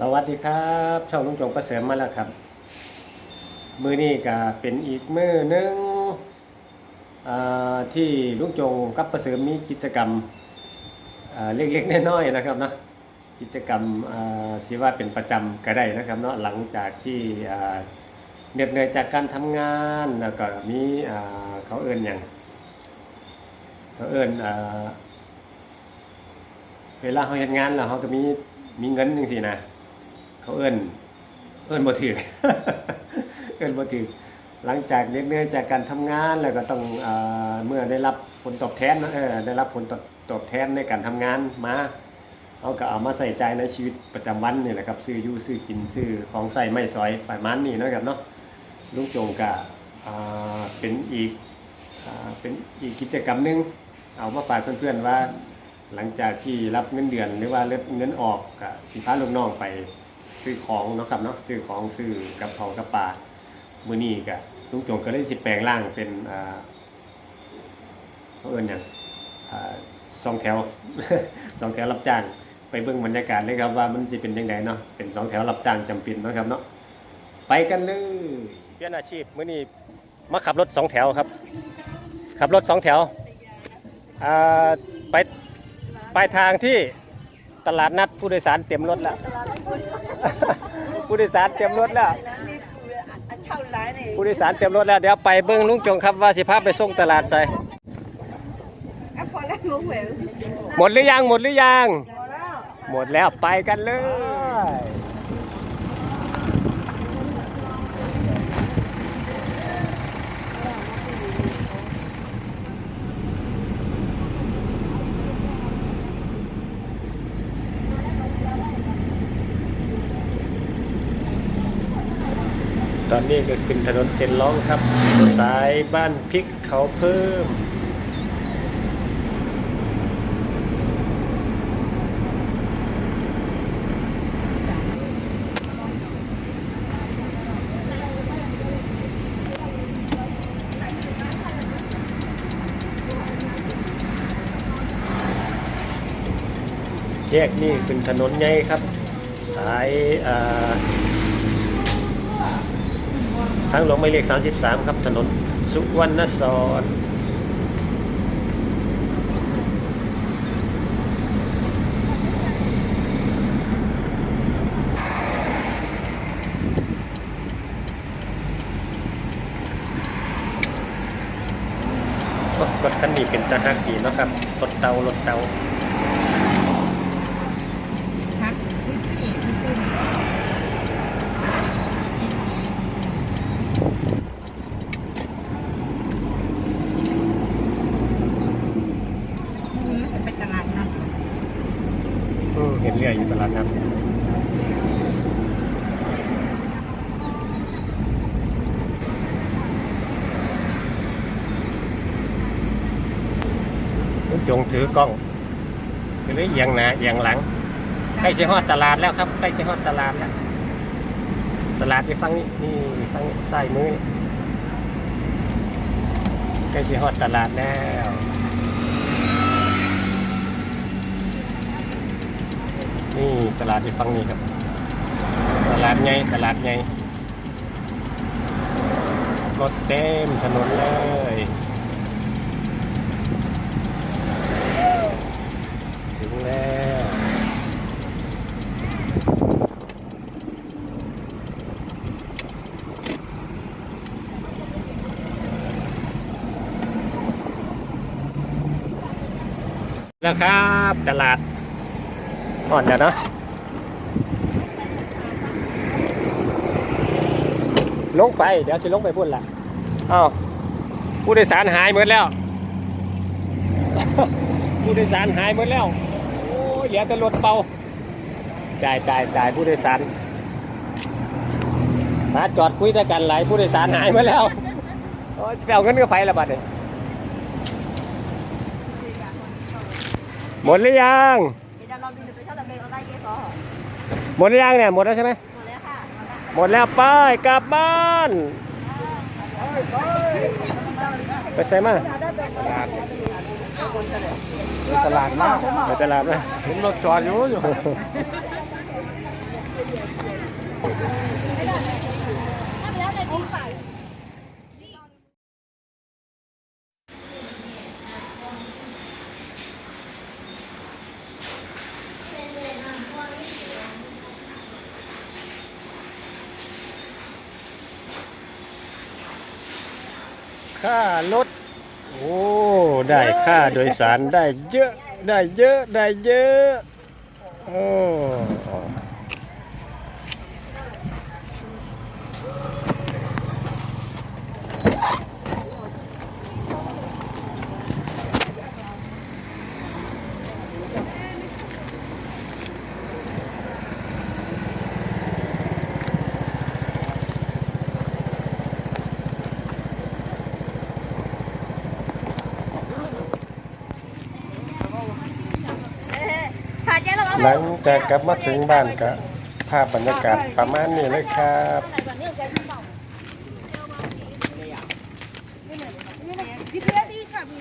สวัสดีครับ ช่องลุงจงประเสริมมาแล้วครับ มือนี้ก็เป็นอีกมือหนึ่งที่ลุงจงกับประเสริมมีกิจกรรมเล็กๆน้อยๆนะครับเนาะกิจกรรมสิว่าเป็นประจำก็ได้นะครับเนาะหลังจากที่เหน็ดเหนื่อยจากการทำงานแล้วก็มีเขาเอิ้นอย่างเขาเอิ้อ่าเวลาเขาเฮ็ดงานแล้วเขาก็มีมีเงินจังซี่นะ เขาเอิ้นเอิ้นบ่ถือเอิ้นบ่ถือหลังจากเหน็ดเหนื่อยจากการทำงานแล้วก็ต้องเอเมื่อได้รับผลตอบแทนเออได้รับผลตอบตอบแทนในการทำงานมาเขาก็เอามาใส่ใจในชีวิตประจำวันนี่แหละครับซื้ออยู่ซื้อกินซื้อของใส่ไม่สอยประมาณนี้นะครับเนาะลุงโจงก็อ่าเป็นอีกเป็นอีกกิจกรรมหนึง เอามาฝากเพื่อนๆว่า หลังจากที่รับเงินเดือนหรือว่ารับเงินออกกับสิพาลูกน้องไป ซื้อของเนาะครับเนาะซื้อของซื้อกับเขากับปลามื้อนี้ก็ลุงจงก็เลยสิแปลงร่างเป็นอ่าเขาเอิ้นหยังอ่าสองแถวสองแถวรับจ้างไปเบิ่งบรรยากาศเลยครับว่ามันสิเป็นยังไงเนาะเป็นสองแถวรับจ้างจำเป็นนะครับเนาะไปกันเลยเปลี่ยนอาชีพมื้อนี้มาขับรถสองแถวครับ ขับรถสองแถวอ่าไปปทางที่ ตลาดนัดผู้โดยสารเต็มรถแล้ว ผู้โดยสารเต็มรถแล้ว เช่าร้านนี่ผู้โดยสารเต็มรถแล้วเดี๋ยวไปเบิ้งลุงจงครับว่าสิพาไปส่งตลาดใส่อะพอแล้วงงเหวหมดหรือยังหมดหรือยัง พอแล้ว หมดแล้วไปกันเลย ต อนนี้ก็ขึ้นถนนเส้นร้องครับ สายบ้านพริกเขาเพิ่ม แยกนี่ขึ้นถนนใหญ่ครับ สายอ่า ทางหลวงหมายเลข 33 ครับ ถนนสุวรรณสอนรถคันนี้เป็นตาฮักดีเนาะครับ รถเตารถเตา พักที่ที่ที่ซื้อไป ตลาดนัดอืมเห็นเรืออยู่ตลาดนัดจงถือกล้องก็เลยเอียงหน้าเอียงหลังใกล้จะฮอดตลาดแล้วครับใกล้จะฮอดตลาดแล้วตลาดที่ฟังนี่นี่ฟังซ้ายมือนี่ใกล้จะฮอดตลาดแล้ว นี่ตลาดที่ฟังนี่ครับ ตลาดใหญ่ตลาดใหญ่รถเต็มถนนเลยถึงแล้วแล้วครับตลาด อ่อนแล้วนะลงไป เดี๋ยวสิลงไปพุ่นละอ้าวผู้โดยสารหายหมดแล้ว ผู้โดยสารหายหมดแล้ว โอ้ยเหลือแต่รถเป่าจ่ายจ่ายจ่ายผู้โดยสารมาจอดคุยด้วยกันหลายผู้โดยสารหายหมดแล้วโอ้ยจะไปเอาเงินกับไฟละบัดเนี่ยหมดหรือยัง เดี๋ยวเราดูไปเช่าตะเบงเอาได้เยอะพอหมดหรือยังเนี่ยหมดแล้วใช่ไหมหมดแล้วค่ะหมดแล้วไป้ายกลับบ้าน ไปใส่มาตลาดมากไปตลาดไหมเห็นรถจอดอยู่อยู่ ค่ารถ โอ้ ได้ค่าโดยสารได้เยอะ ได้เยอะ ได้เยอะ โอ้ หลังจากกลับมาถึงบ้านก็ภาพบรรยากาศประมาณนี้เลยครับ พี่เพื่อนที่ฉับเ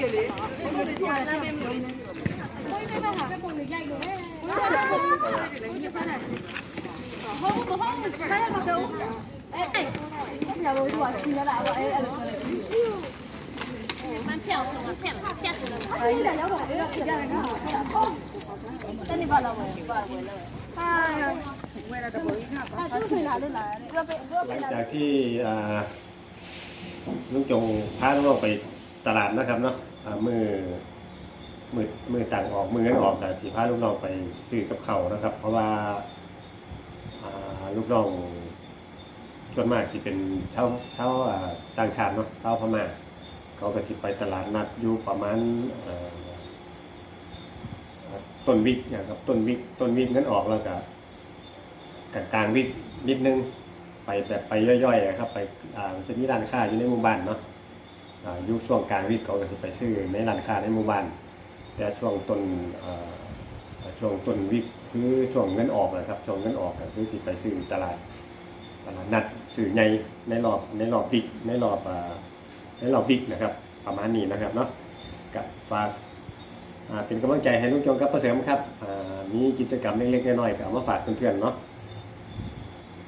หรอหลังจากที่อ่าลุงจงพาลูกๆไป ตลาดนะครับเนาะอ่ามือมือมือต่างออกมือกันออกแต่สีพาลูกน้องไปซื้อกับเขานะครับ เพราะว่าอ่าลูกน้องส่วนมากสิเป็นเช่าเช่าอ่าต่างชาติเนาะเช่าพม่าเขาก็สิไปตลาดนัดอยู่ประมาณอ่อต้นวิกนะครับต้นวิกต้นวิกนั้นออกแล้วก็กลางกลางวิกนิดนึงไปแบบไปย่อยๆอะครับ ไปอ่าซื้อที่ร้านค้าอยู่ในหมู่บ้านเนาะ อยุคช่วงกลางวิกเขาก็จะไปซื้อในร้านค้าในหมู่บ้าน แต่ช่วงต้นช่วงต้นวิกคือช่วงเงินออกนะครับช่วงเงินออกก็คือสิไปซื้อตลาดตลาดนัดซื้อใหญ่ในรอบในรอบวิกในรอบในรอบวิกนะครับประมาณนี้นะครับเนาะกับฝากเป็นกำลังใจให้ลุงจงกับประเสริมครับมีกิจกรรมเล็กๆน้อยๆก็เอามาฝากเพื่อนๆเนาะ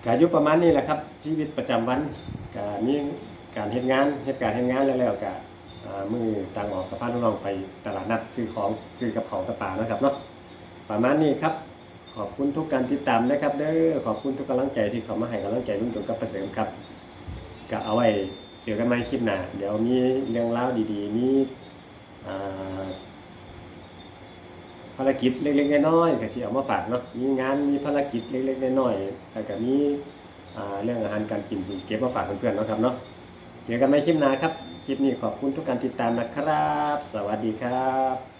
กอายุประมาณนี้แหละครับ ชีวิตประจำวันก็มี การเฮ็ดงานเฮ็ดการเฮ็ดงานแล้วแล้วก็มือต่างออกกับพาน้องไปตลาดนัดซื้อของซื้อกับของกระป๋านะครับเนาะประมาณนี้ครับ ขอบคุณทุกการติดตามนะครับเด้อขอบคุณทุกกำลังใจที่เขามาให้กำลังใจลุงจงกับประเสริมครับก็เอาไว้เจอกันใหม่คลิปหน้าเดี๋ยวมีเรื่องราดีๆมีภารกิจเล็กๆน้อยๆก็สิเอามาฝากเนาะมีงานมีภารกิจเล็กๆน้อยๆแล้วก็มีอ่เรื่องอาหารการกินสิเก็บมาฝากเพื่อนๆนะครับเนาะ เจอกันใหม่คลิปหน้าครับ คลิปนี้ขอบคุณทุกการติดตามนะครับ สวัสดีครับ